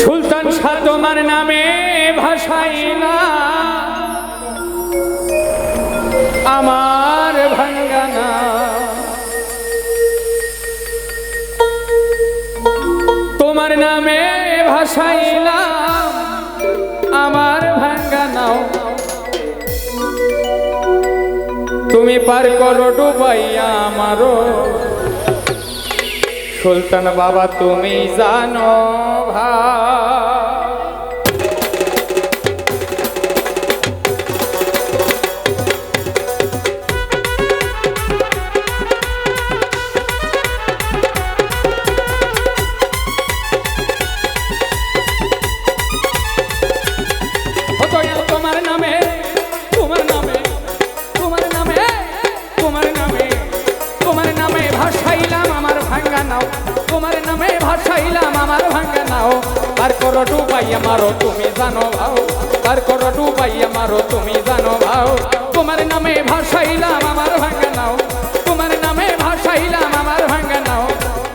সুলতান শাহ তোমার নামে ভাষাই না। আমার ভাঙ্গানা তোমার নামে ভাষাইলাম আমার ভাঙ্গানাও তুমি পার করো ডুবাইয়া আমারও সুলতান বাবা তুমি জানো ভাই। ভাসাইলাম আমার ভাঙে নাও। তার করো ডুবাইয়া মারো তুমি জানো ভাও। তার করো ডুবাইয়া মারো তুমি জানো ভাও। তোমার নামে ভাসাইলাম আমার ভাঙে নাও। তোমার নামে ভাসাইলাম আমার ভাঙে নাও।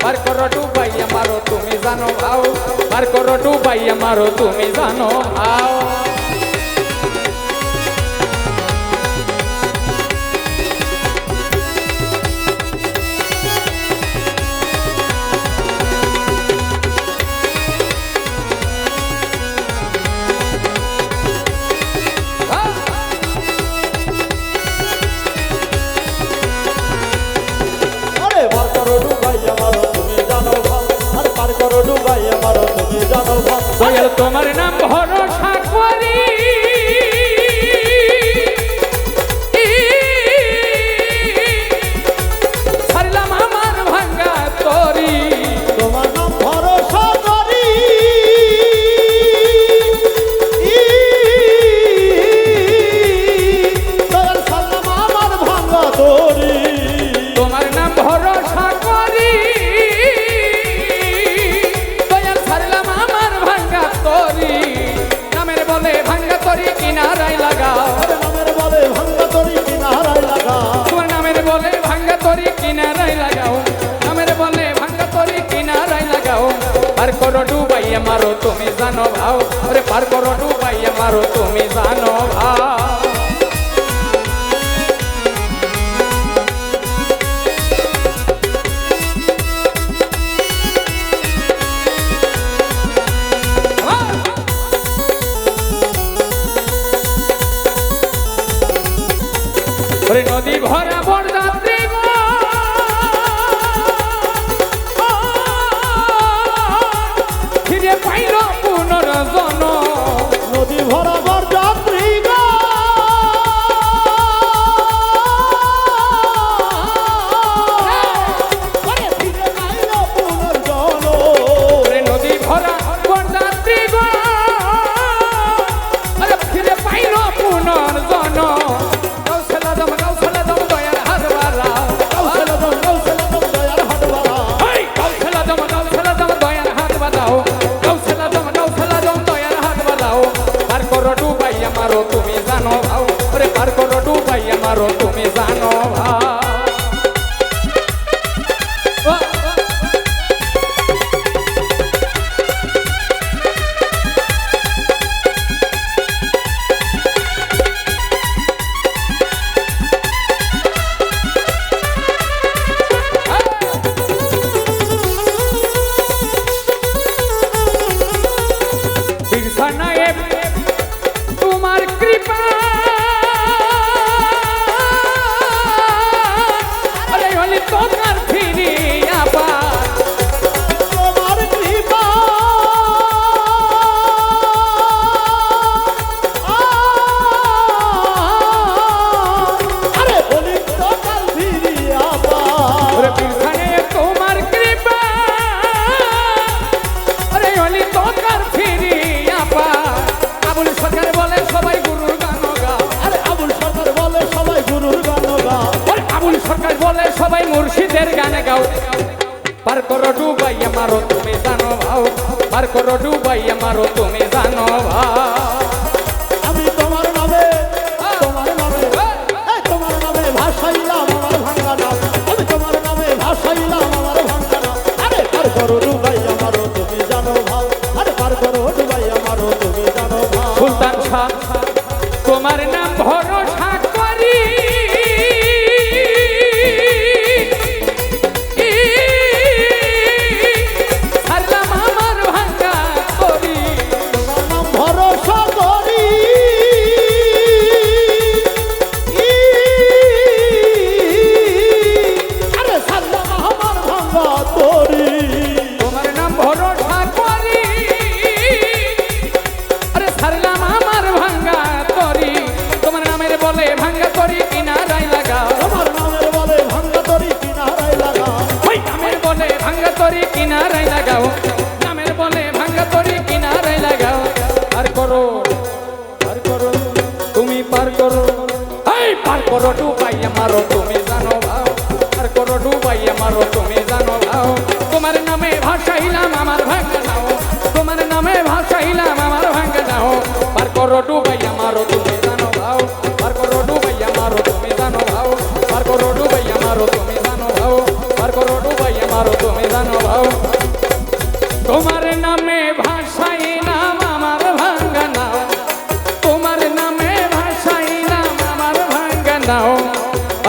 তার করো ডুবাইয়া মারো তুমি জানো ভাও। তার করো ডুবাইয়া মারো তুমি জানো ভাও। করো আমার তুমি জানো দয়াল তোমার নাম করো ডুবাইয়া মারো তুমি জানো ভাও। আরে পার করো ডুবাইয়া মারো তুমি জানো ভাও। নদী ভরা বরযাত্রী সরকার বলে সবাই গুরুর গান গাও আরে আবুল সরকার বলে সবাই গুরুর গান গা ওরে আবুল সরকার বলে সবাই মুর্শিদের গান গাও। পার করো ডুবাই আমারও তুমি জানো ভাও। পার করো ডুবাই আমারও তুমি জানো ভাও। বড় ডুবাইয়া মারো তুমি।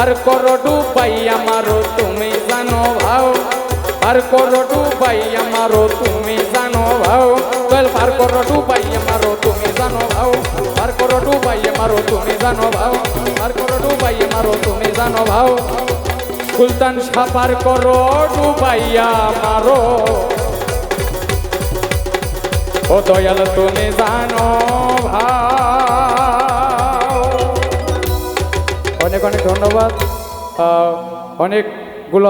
আর করো ডুবাই আমারও, তুমি জানো ভাও। আর করো ডুবাই আমারও, তুমি জানো ভাও। চল পার করো ডুবাই আমারও, তুমি জানো ভাও। পার করো ডুবাই আমারও, তুমি জানো ভাও। পার করো ডুবাই আমারও, তুমি জানো ভাও। সুলতান সাপার করো ডুবাইয়া মারো ও দয়াল, তুমি জানো ভাও। অনেক অনেক ধন্যবাদ অনেকগুলো